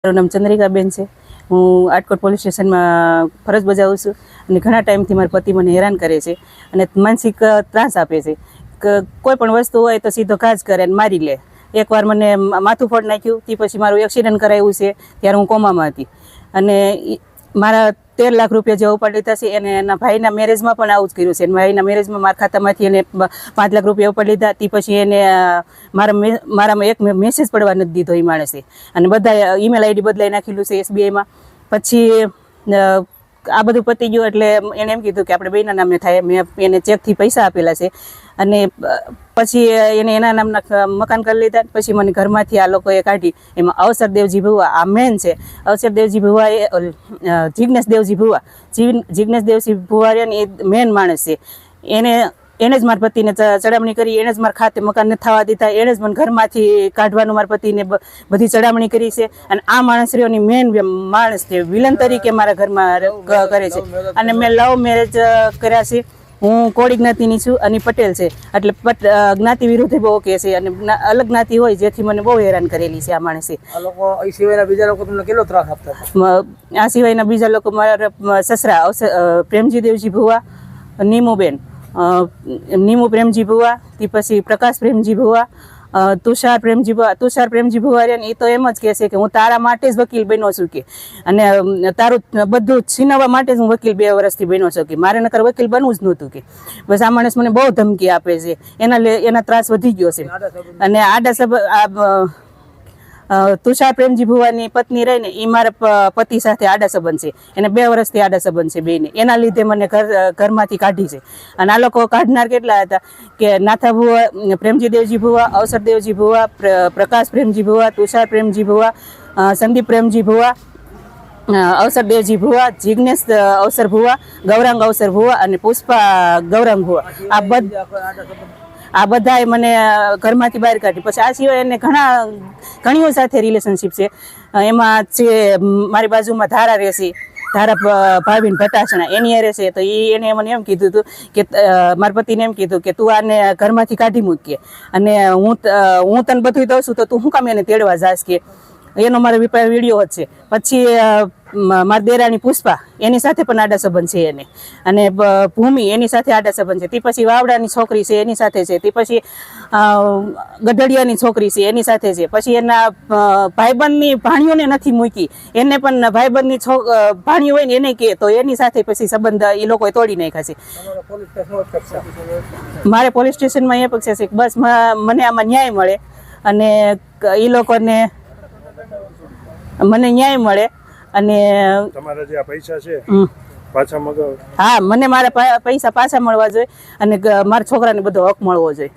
મારું નામ ચંદ્રિકાબેન છે. હું આટકોટ પોલીસ સ્ટેશનમાં ફરજ બજાવું છું અને ઘણા ટાઈમથી મારા પતિ મને હેરાન કરે છે અને માનસિક ત્રાસ આપે છે. કોઈ પણ વસ્તુ હોય તો સીધો ઘા કરે અને મારી લે. એકવાર મને માથું ફોડ નાખ્યું, તે પછી મારું એક્સિડન્ટ કરાવ્યું છે, ત્યારે હું કોમામાં હતી. અને મારા તેર લાખ રૂપિયા જે ઉપાડ છે અને એના ભાઈના મેરેજમાં પણ આવું જ કર્યું છે. ભાઈના મેરેજમાં મારા ખાતામાંથી એને પાંચ લાખ રૂપિયા ઉપર લીધા. તે પછી એને મારા મારામાં એક મેસેજ પડવા નથી દીધો એ માણસે. અને બધા ઈમેલ આઈડી બદલાઈ નાખેલું છે એસબીઆઈમાં પછી આ બધું પતી ગયું એટલે એણે એમ કીધું કે આપણે બેના નામે થાય. મેં એને ચેકથી પૈસા આપેલા છે. અને પછી એને એના નામના મકાન કરી લીધા. પછી મને ઘરમાંથી આ લોકોએ કાઢી. એમાં અવસર દેવજી ભુવા, આ મેન છે. અવસર દેવજી ભુવા એ જિજ્ઞેશ દેવજી ભુવા. જિજ્ઞેશ દેવજી ભુવા એ મેન માણસ છે. એને એને જ મારા પતિને ચડામણી કરી એને જ મારા ખાતે મકાન ન થવા દીધા એને જ મને ઘરમાંથી કાઢવાનું મારા પતિને બધી ચડામણી કરી છે. અને આ માણસ રહ્યોની મેન માણસ છે વિલન તરીકે મારા ઘરમાં કરે છે. અને મેં લવ મેરેજ કર્યા છે. હું કોળી જ્ઞાતિની છું અને પટેલ છે. એટલે પટ જ્ઞાતિ વિરુદ્ધ બહુ કે છે અને અલગ જ્ઞાતિ હોય જેથી મને બહુ હેરાન કરેલી છે આ માણસે. આ સિવાયના બીજા લોકો તમને કેટલો ત્રાસ આપતા આ સિવાયના બીજા લોકો મારા સસરા પ્રેમજી દેવજી ભુવા નીમુબેન. નીમુ પ્રેમજી ભુવા તે પછી પ્રકાશ પ્રેમજી ભુવા તુષાર પ્રેમજી ભુવા તુષાર પ્રેમજી ભુવા રહ્યા એ તો એમ જ કહે છે કે હું તારા માટે જ વકીલ બન્યો છું કે. અને તારું બધું છીનવવા માટે જ હું વકીલ બે વર્ષથી બન્યો છું કે. મારે નકર વકીલ બનવું જ નહોતું કે. બસ આ માણસ મને બહુ ધમકી આપે છે. એના એના ત્રાસ વધી ગયો છે. અને આડા સબ તુષાર પ્રેમજી ભુવાની પત્ની રહીને એ મારા પતિ સાથે આડા સંબંધ છે. એને બે વર્ષથી આડા સંબંધ છે બેને એના લીધે મને ઘર ઘરમાંથી કાઢી છે. અને આ લોકો કાઢનાર કેટલા હતા કે નાથા ભુવા પ્રેમજી દેવજી ભુવા, અવસર દેવજી ભુવા, પ્ર- પ્રકાશ પ્રેમજી ભુવા, તુષાર પ્રેમજી ભુવા સંદીપ પ્રેમજી ભુવા અવસર દેવજી ભુવા જિજ્ઞેશ અવસર ભુવા, ગૌરાંગ અવસર ભુવા અને પુષ્પા ગૌરાંગ ભુવા. આ બધા આ બધાએ મને ઘરમાંથી બહાર કાઢી પછી આ સિવાય એને ઘણા, ઘણીઓ સાથે રિલેશનશીપ છે. એમાં છે મારી બાજુમાં ધારા રહેશે, ધારા ભાવિન ભટાસણા એની અરે છે. તો એ એને મને એમ કીધું હતું કે મારા પતિને એમ કીધું કે, તું આને ઘરમાંથી કાઢી મૂકીએ અને હું હું તને બધું દઉં છું, તો તું શું કામ એને તેડવા જાશ કે? એનો મારો વીડિયો છે. પછી મારી દેરાણી પુષ્પા એની સાથે પણ આડા સંબંધ છે એને. અને ભૂમિ એની સાથે આડા સંબંધ છે. તે પછી વાવડાની છોકરી છે એની સાથે છે. તે પછી ગઢડિયાની છોકરી છે એની સાથે છે. પછી એના ભાઈબંધની ભાણીઓને નથી મૂકી. એને પણ ભાઈબંધની છોક ભાણીઓ ભાણી હોય ને એને કે તો એની સાથે પછી સંબંધ એ લોકોએ તોડી નાખ્યા છે. મારે પોલીસ સ્ટેશનમાં એ પક્ષે છે. બસ મને આમાં ન્યાય મળે. અને એ લોકોને મને ન્યાય મળે અને તમારા જે આ પૈસા છે પાછા મગાવ. હા મને મારા પૈસા પાછા મળવા જોઈએ અને મારા છોકરાને બધો હક મળવો જોઈએ.